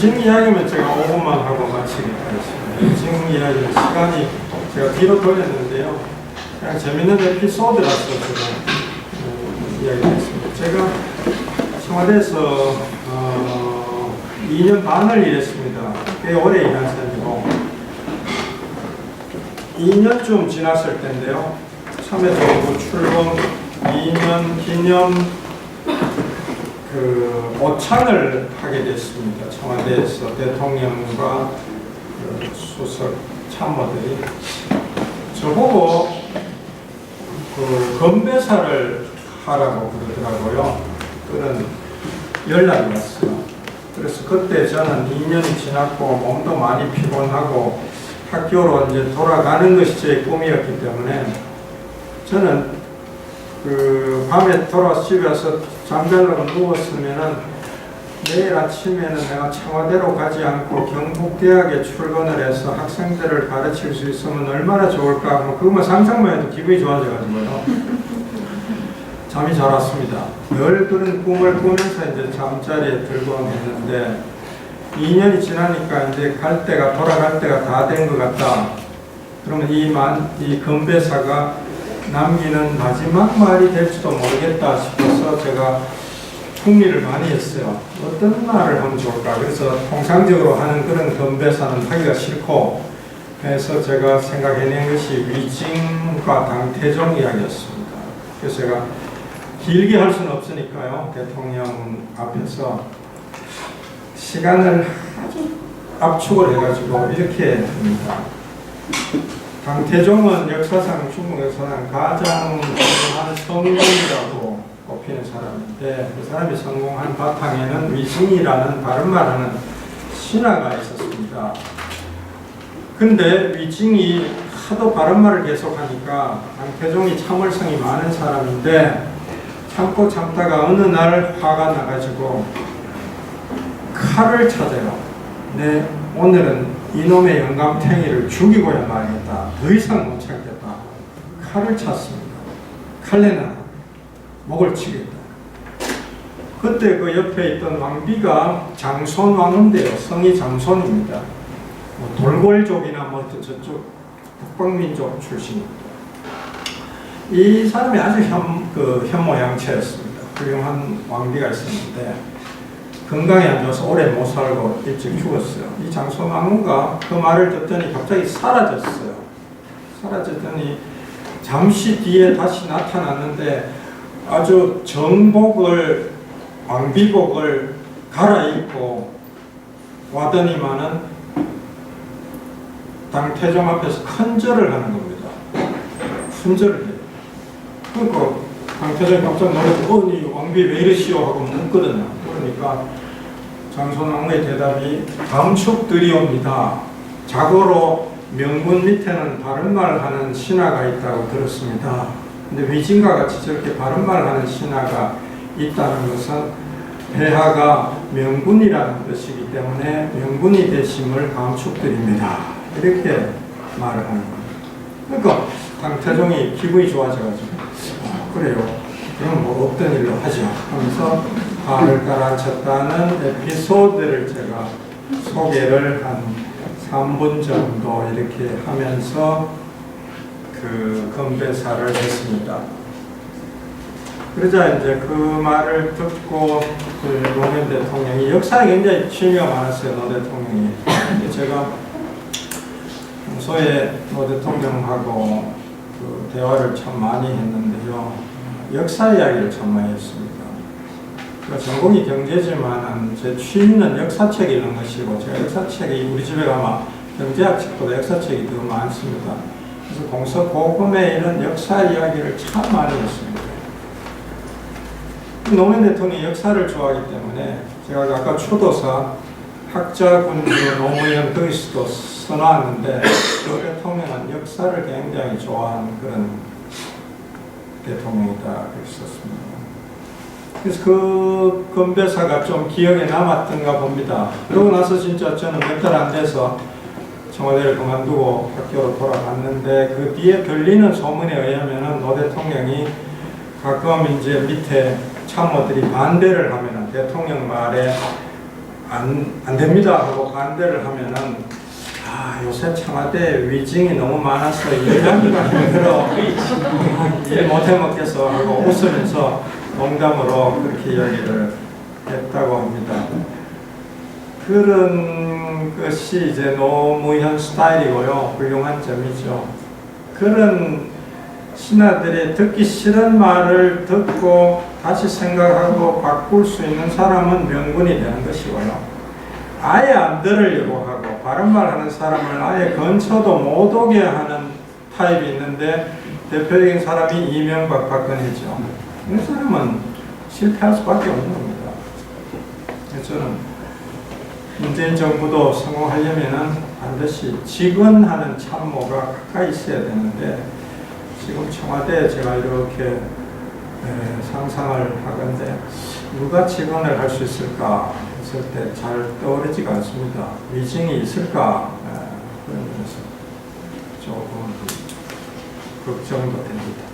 위증 이야기면 제가 5분만 하고 마치겠다 했습니다. 위증 이야기는 시간이 제가 뒤로 돌렸는데요. 그냥 재밌는 에피소드라서 제가 어, 이야기했습니다. 제가 청와대에서 어, 2년 반을 일했습니다. 꽤 오래 일한 셈이고 2년쯤 지났을 텐데요. 참여정부 출범 2년 기념 그 오찬을 하게 됐습니다. 청와대에서 대통령과 그 수석 참모들이 저보고 그 건배사를 하라고 그러더라고요. 그런 연락이 왔어요. 그래서 그때 저는 2년이 지났고 몸도 많이 피곤하고 학교로 이제 돌아가는 것이 제 꿈이었기 때문에 저는 그 밤에 돌아와서 집에 와서 잠자려고 누웠으면은 내일 아침에는 내가 청와대로 가지 않고 경북대학에 출근을 해서 학생들을 가르칠 수 있으면 얼마나 좋을까 뭐 그것만 상상만 해도 기분이 좋아져가지고요. 잠이 잘 왔습니다. 늘 그런 꿈을 꾸면서 이제 잠자리에 들고 있는데 2년이 지나니까 이제 갈 때가 돌아갈 때가 다 된 것 같다. 그러면 이, 만, 이 건배사가 남기는 마지막 말이 될지도 모르겠다 싶어서 제가 궁리를 많이 했어요. 어떤 말을 하면 좋을까? 그래서 통상적으로 하는 그런 건배사는 하기가 싫고 그래서 제가 생각해낸 것이 위증과 당태종 이야기였습니다. 그래서 제가 길게 할 수는 없으니까요. 대통령 앞에서 시간을 아주 압축을 해가지고 이렇게 합니다. 강태종은 역사상 중국 역사상 가장 성공한 성공이라고 꼽히는 사람인데 그 사람이 성공한 바탕에는 위증이라는 바른 말하는 신화가 있었습니다. 근데 위증이 하도 바른 말을 계속하니까 강태종이 참을성이 많은 사람인데 참고 참다가 어느 날 화가 나가지고 칼을 찾아요. 네, 오늘은 이놈의 영감탱이를 죽이고야 말겠다. 더 이상 못 참겠다. 칼을 찼습니다. 칼레나 목을 치겠다. 그때 그 옆에 있던 왕비가 장손 왕인데요. 성이 장손입니다. 뭐 돌골족이나 뭐 저쪽 북방민족 출신입니다. 이 사람이 아주 현, 그 현모양처였습니다. 훌륭한 왕비가 있었는데 건강이 안 좋아서 오래 못 살고 일찍 죽었어요. 이 장소망후가 그 말을 듣더니 갑자기 사라졌어요. 사라졌더니 잠시 뒤에 다시 나타났는데 아주 정복을 왕비복을 갈아입고 와더니만은 당태종 앞에서 큰절을 하는 겁니다. 큰절을 해요. 그러니까 당태종이 깜짝 놀라서 어, 이 왕비 왜 이러시오 하고 묻거든요. 그러니까 장손왕의 대답이 감축드리옵니다. 자고로 명분 밑에는 바른말 하는 신하가 있다고 들었습니다. 근데 위진과 같이 저렇게 바른말 하는 신하가 있다는 것은 폐하가 명분이라는 뜻이기 때문에 명분이 되심을 감축드립니다. 이렇게 말을 하는 겁니다. 그러니까 당태종이 기분이 좋아져가지고 어, 그래요. 없던 일로 하죠. 하면서 발을 가라앉혔다는 에피소드를 제가 소개를 한 3분 정도 이렇게 하면서 그 건배사를 했습니다. 그러자 이제 그 말을 듣고 그 노무현 대통령이 역사에 굉장히 취미가 많았어요. 노 대통령이. 제가 평소에 노 대통령하고 그 대화를 참 많이 했는데요. 역사 이야기를 참 많이 했습니다. 그 전공이 경제지만 제 취미는 역사책을 읽는 것이고 제가 역사책이 우리 집에 가면 경제학 책보다 역사책이 더 많습니다. 그래서 공서 고금에 이런 역사 이야기를 참 많이 했습니다. 노무현 대통령이 역사를 좋아하기 때문에 제가 아까 초도사 학자 군주 노무현 거기서도 써놨는데 그 대통령은 역사를 굉장히 좋아하는 그런 대통령이다 그랬었습니다. 그래서 그 건배사가 좀 기억에 남았던가 봅니다. 그러고 나서 진짜 저는 몇 달 안 돼서 청와대를 그만두고 학교로 돌아갔는데 그 뒤에 들리는 소문에 의하면은 노 대통령이 가끔 이제 밑에 참모들이 반대를 하면은 대통령 말에 안, 안 됩니다 하고 반대를 하면은 아 요새 청와대 위증이 너무 많아서 일하기가 힘들어 아, 일 못해 먹겠어 하고 웃으면서 농담으로 그렇게 이야기를 했다고 합니다. 그런 것이 이제 노무현 스타일이고요. 훌륭한 점이죠. 그런 신하들이 듣기 싫은 말을 듣고 다시 생각하고 바꿀 수 있는 사람은 명군이 되는 것이고요. 아예 안 들으려고 하고 바른 말 하는 사람을 아예 근처도 못 오게 하는 타입이 있는데 대표적인 사람이 이명박 박근혜죠. 이 사람은 실패할 수밖에 없는 겁니다. 저는 문재인 정부도 성공하려면은 반드시 직원하는 참모가 가까이 있어야 되는데 지금 청와대에 제가 이렇게 에, 상상을 하건데 누가 직원을 할 수 있을까 했을 때 잘 떠오르지가 않습니다. 위증이 있을까 에, 그런 면에서 조금 걱정도 됩니다.